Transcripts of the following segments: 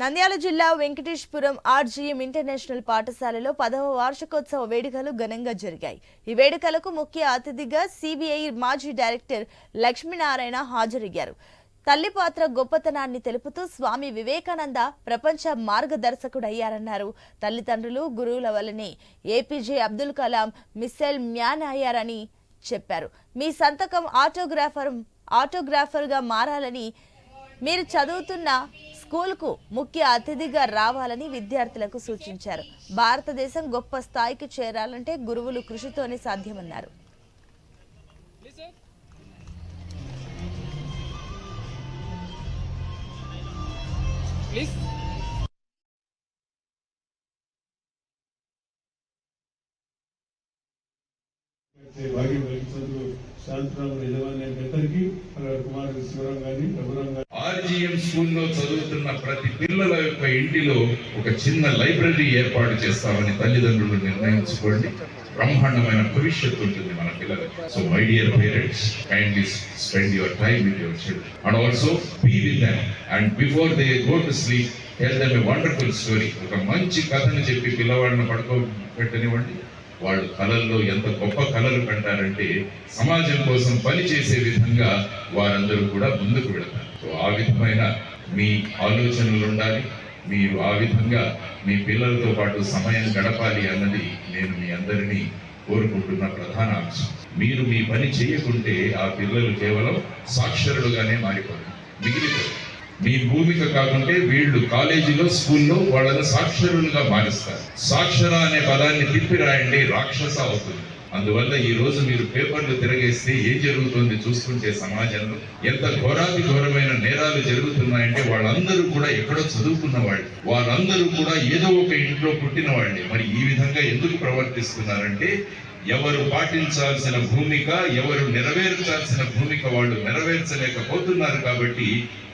నంద్యాల జిల్లా వెంకటేశ్వరం RGM international పాఠశాలలో పదవ వార్షికోత్సవ వేడుకలు ఘనంగా జరిగాయి. ఈ వేడుకలకు ముఖ్య అతిథిగా సిబిఐ మాజీ డైరెక్టర్ లక్ష్మీనారాయణ హాజరయ్యారు. తల్లి పాత్ర గొప్పతనాన్ని తెలుపుతూ స్వామి వివేకానంద ప్రపంచ మార్గదర్శకుడయ్యారన్నారు. తల్లిదండ్రులు గురువుల వల్లనే APJ Abdul Kalam missile man అయ్యారని చెప్పారు. మీ సంతకం ఆటోగ్రాఫర్ ఆటోగ్రాఫర్గా మారాలని మీరు చదువుతున్న స్కూల్కు ముఖ్య అతిథిగా రావాలని విద్యార్థులకు సూచించారు. భారతదేశం గొప్ప స్థాయికి చేరాలంటే గురువులు కృషితోనే సాధ్యమన్నారు. ప్లీజ్ భాగ్యం కలిగించినందుకు శాంతిరామ యజమాని అందరికీ అలాగే కుమారుడు శివరాం గారిని రఘురాం గారిని ఆర్జీఎం స్కూల్లో చదువుతున్న ప్రతి పిల్లల యొక్క ఇంటిలో ఒక చిన్న లైబ్రరీ ఏర్పాటు చేస్తామని తల్లిదండ్రులు నిర్ణయించుకోండి. బ్రహ్మాండమైన భవిష్యత్తు ఉంటుంది మన పిల్లలకి. So my dear parents kindly spend your time with your children and also be with them and before they go to sleep tell them a wonderful story ఒక మంచి కథను చెప్పి పిల్లవాడిని పడుకో పెట్టనివ్వండి. వాళ్ళు కళల్లో ఎంత గొప్ప కళలు కంటారంటే సమాజం కోసం పని చేసే విధంగా వారందరూ కూడా ముందుకు వెళతారు. ఆ విధమైన మీ ఆలోచనలు ఉండాలి. మీరు ఆ విధంగా మీ పిల్లలతో పాటు సమయం గడపాలి అన్నది నేను మీ అందరినీ కోరుకుంటున్న ప్రధాన అంశం. మీరు మీ పని చేయకుంటే ఆ పిల్లలు కేవలం సాక్షరులుగానే మారిపోతారు మిగిలిపోతారు మీ భూమిక కాకుంటే వీళ్ళు కాలేజీలో స్కూల్లో వాళ్ళని సాక్షరులుగా మారుస్తారు. సాక్షర అనే పదాన్ని తిప్పి రాయండి రాక్షస అవుతుంది. అందువల్ల ఈ రోజు మీరు పేపర్లు తిరగేస్తే ఏం జరుగుతుంది చూసుకుంటే సమాజంలో? ఎంత ఘోరాతి ఘోరమైన నేరాలు జరుగుతున్నాయంటే వాళ్ళందరూ కూడా ఎక్కడో చదువుకున్న వాళ్ళు వాళ్ళందరూ కూడా ఏదో ఒక ఇంట్లో పుట్టిన వాళ్ళే మరి ఈ విధంగా ఎందుకు ప్రవర్తిస్తున్నారంటే ఎవరు పాటించాల్సిన భూమిక ఎవరు నెరవేర్చాల్సిన భూమిక వాళ్ళు నెరవేర్చలేకపోతున్నారు కాబట్టి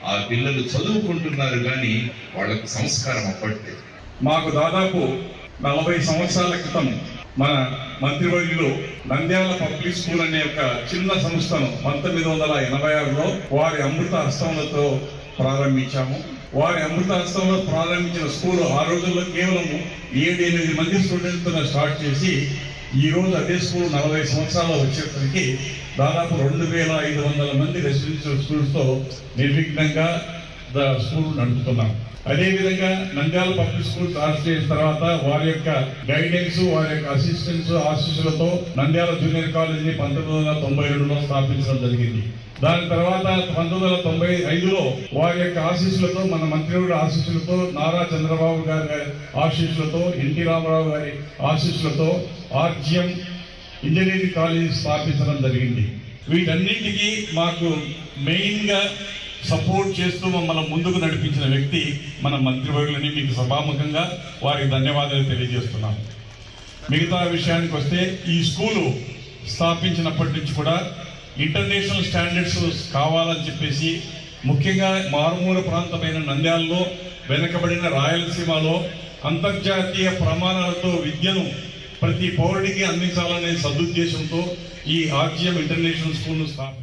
ఆ పిల్లలు చదువుకుంటున్నారు కానీ వాళ్ళకు సంస్కారం అప్పట్లేదు మాకు దాదాపు నలభై సంవత్సరాల క్రితం మన మంత్రివర్యులు నంద్యాల పబ్లిక్ స్కూల్ అనే ఒక చిన్న సంస్థను పంతొమ్మిది వందల ఎనభై ఆరులో వారి అమృత హస్తములతో ప్రారంభించాము. వారి అమృత హస్తంలో ప్రారంభించిన స్కూల్ ఆ రోజుల్లో కేవలం ఏడు ఎనిమిది మంది స్టూడెంట్తో స్టార్ట్ చేసి ఈ రోజు అదే స్కూల్ నలభై సంవత్సరాలు వచ్చేసరికి దాదాపు రెండు వేల ఐదు వందల మంది రెసిడెన్షియల్ స్కూల్స్తో నిర్విఘ్నంగా స్కూల్ నడుపుతున్నాం. అదేవిధంగా నంద్యాల పబ్లిక్ స్కూల్ స్టార్ట్ చేసిన తర్వాత వారి యొక్క గైడెన్స్ వారి యొక్క అసిస్టెన్స్ ఆశీస్సులతో నంద్యాల జూనియర్ కాలేజీని పంతొమ్మిది వందల తొంభై రెండులో స్థాపించడం జరిగింది. దాని తర్వాత పంతొమ్మిది వందల తొంభై ఐదులో వారి యొక్క ఆశీస్సులతో మన మంత్రివర్యుల ఆశీస్సులతో నారా చంద్రబాబు గారి గారి ఆశీస్సులతో ఎన్టీ రామారావు గారి ఆశీస్సులతో ఆర్జిఎం ఇంజనీరింగ్ కాలేజీ స్థాపించడం జరిగింది. వీటన్నింటికి మాకు మెయిన్గా సపోర్ట్ చేస్తూ మమ్మల్ని ముందుకు నడిపించిన వ్యక్తి మన మంత్రివర్యులని మీకు సభాముఖంగా వారికి ధన్యవాదాలు తెలియజేస్తున్నాం. మిగతా విషయానికి వస్తే ఈ స్కూలు స్థాపించినప్పటి నుంచి కూడా ఇంటర్నేషనల్ స్టాండర్డ్స్ కావాలని చెప్పేసి ముఖ్యంగా మారుమూల ప్రాంతమైన నంద్యాలలో వెనుకబడిన రాయలసీమలో అంతర్జాతీయ ప్రమాణాలతో విద్యను ప్రతి పౌరుడికి అందించాలనే సదుద్దేశంతో ఈ ఆర్జిఎం ఇంటర్నేషనల్ స్కూల్ను స్థాపించారు